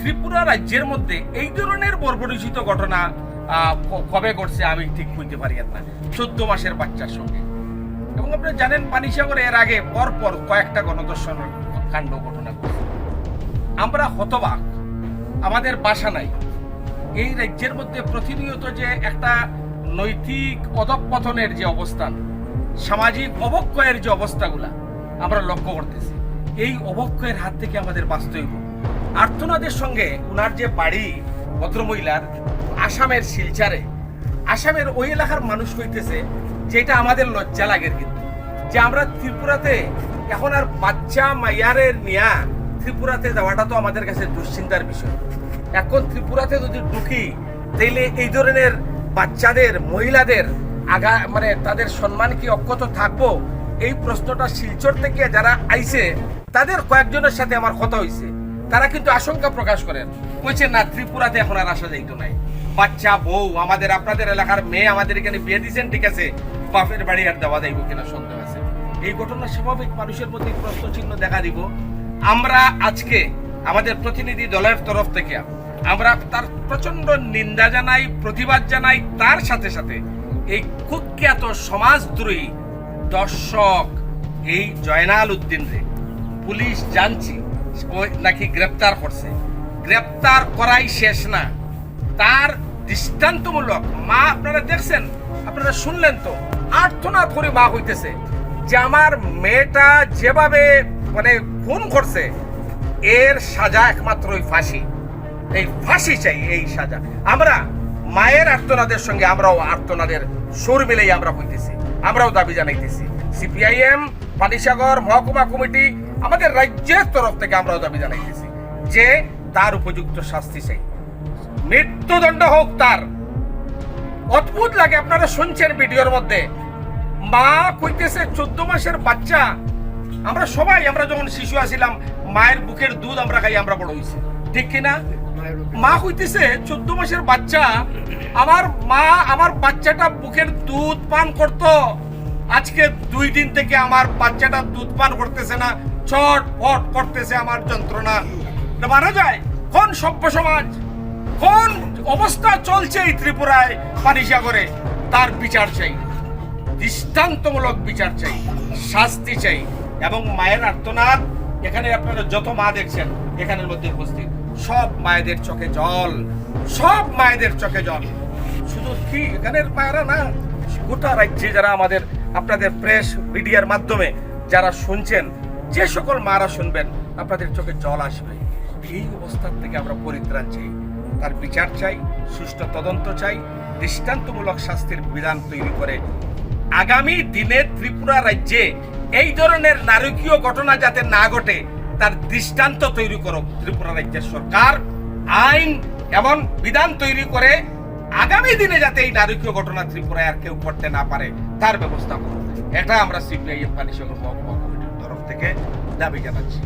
ত্রিপুরা রাজ্যের মধ্যে এই ধরনের বর্বরিচিত ঘটনা কবে ঘটছে আমি ঠিক বুঝতে পারি না। চোদ্দ মাসের বাচ্চার সঙ্গে। এবং আপনি জানেন, পানিসাগরে এর আগে পরপর কয়েকটা গণদর্শনের কাণ্ড ঘটনা ঘটছে। আমরা হতবাক। আমাদের বাসা নাই। এই রাজ্যের মধ্যে প্রতিনিয়ত যে একটা নৈতিক অধঃপতনের যে অবস্থান, সামাজিক অবক্ষয়ের যে অবস্থাগুলা, আমরা লক্ষ্য করতেছি। এই অবক্ষয়ের হাত থেকে আমাদের বাঁচতে আর্তনাদের সঙ্গে উনার যে বাড়ি, ভদ্রমহিলার, আসামের শিলচারে। আসামের ওই এলাকার মানুষ হইতেছে যেটা আমাদের লজ্জা লাগে কিন্তু। যে আমরা ত্রিপুরাতে এখন আর বাচ্চা মাইয়ারের নিয়া ত্রিপুরাতে যাওয়াটা তো আমাদের কাছে দুশ্চিন্তার বিষয়। এখন ত্রিপুরাতে যদি ঢুকি, তাইলে এই ধরনের বাচ্চাদের, মহিলাদের আগা মানে তাদের সম্মান কি অক্ষত থাকব? এই প্রশ্নটা শিলচর থেকে যারা আইছে, তাদের কয়েকজনের সাথে আমার কথা হইছে। তারা কিন্তু আশঙ্কা প্রকাশ করেন। কইছে, না, ত্রিপুরাতে এখন আর আসা যাইতো নাই। বাচ্চা, বউ, আমাদের, আপনাদের এলাকার মেয়ে আমাদের এখানে বিয়ে দিয়েছেন ঠিক আছে? বাপের বাড়ি আর দেওয়া যাইব কিনা সন্দেহ আছে। এই ঘটনা স্বাভাবিক মানুষের মধ্যে প্রশ্ন চিহ্ন দেখা দিব। আমরা আজকে আমাদের প্রতিনিধি দলের তরফ থেকে, আমরা তার প্রচণ্ড নিন্দা জানাই, প্রতিবাদ জানাই, তার সাথে সাথে এই কুখ্যাত সমাজদ্রোহী দর্শক এই জয়নাল উদ্দিন রে, পুলিশ জানছি। নাকি গ্রেপ্তার করছে। গ্রেপ্তার করাই শেষ না। তার দৃষ্টান্তমূলক মা আপনারা দেখছেন, আপনারা শুনলেন তো আর্থনাদ করে মা হইতেছে। যে আমার মেয়েটা যেভাবে মানে খুন করছে, এর সাজা একমাত্র ওই ফাঁসি। এই ফাঁসি চাই, এই সাজা। আমরা মায়ের আর্তনাদের সঙ্গে আমরাও আর্তনাদের সুর মিলেই আমরা হইতেছি। আমরাও দাবি জানাইতেছি। সিপিআইএম, পানিসাগর, মহকুমা কমিটি আমাদের রাজ্যের তরফ থেকে আমরাও দাবি জানাইতেছি যে তার উপযুক্ত শাস্তি চাই। মৃত্যুদণ্ড হোক তার। অদ্ভুত লাগে, আপনারা শুনছেন ভিডিওর মধ্যে। মা কইতেছে, চোদ্দ মাসের বাচ্চা। আমরা সবাই, আমরা যখন শিশু আছিলাম মায়ের বুকের দুধ আমরা খাই, আমরা বড় হইছি। ঠিক কিনা মা কইতেছে, চোদ্দ মাসের বাচ্চা, আমার মা, আমার বাচ্চাটা বুকের দুধ পান করত। আজকে দুই দিন থেকে আমার বাচ্চাটা দুধ পান করতেছে না। ছট ফট করতেছে আমার যন্ত্রণা। মারা যায়, কোন সভ্য সমাজ, কোন অবস্থা চলছে এই ত্রিপুরায়? পানিসাগরে তার বিচার চাই, দৃষ্টান্তমূলক বিচার চাই, শাস্তি চাই, এবং মায়ের আর্তনাদ, এখানে আপনারা যত মা দেখছেন, এখানের মধ্যে উপস্থিত, সব মায়েদের চোখে জল, সব মায়েদের চোখে জল। শুধু কি এখানের মায়েরা না, গোটা রাজ্যে যারা আমাদের, আপনাদের প্রেস মিডিয়ার মাধ্যমে যারা শুনছেন যে সকল মারা শুনবেন, আপনাদের চোখে জল আসবে। এই অবস্থার থেকে আমরা পরিত্রাণ চাই। তার বিচার চাই, সুষ্ঠু তদন্ত চাই, দৃষ্টান্তমূলক শাস্তির বিধান তৈরি করে আগামী দিনে ত্রিপুরা রাজ্যে এই ধরনের নারকীয় ঘটনা যাতে না ঘটে, তার দৃষ্টান্ত তৈরি করুক ত্রিপুরা রাজ্যের সরকার। আইন এবং বিধান তৈরি করে আগামী দিনে যাতে এই নারকীয় ঘটনা ত্রিপুরায় আর কেউ করতে না পারে, তার ব্যবস্থা করুক। এটা আমরা সিপিআইএম পানিসাগর মহকুমা থেকে দাবি জানাচ্ছি।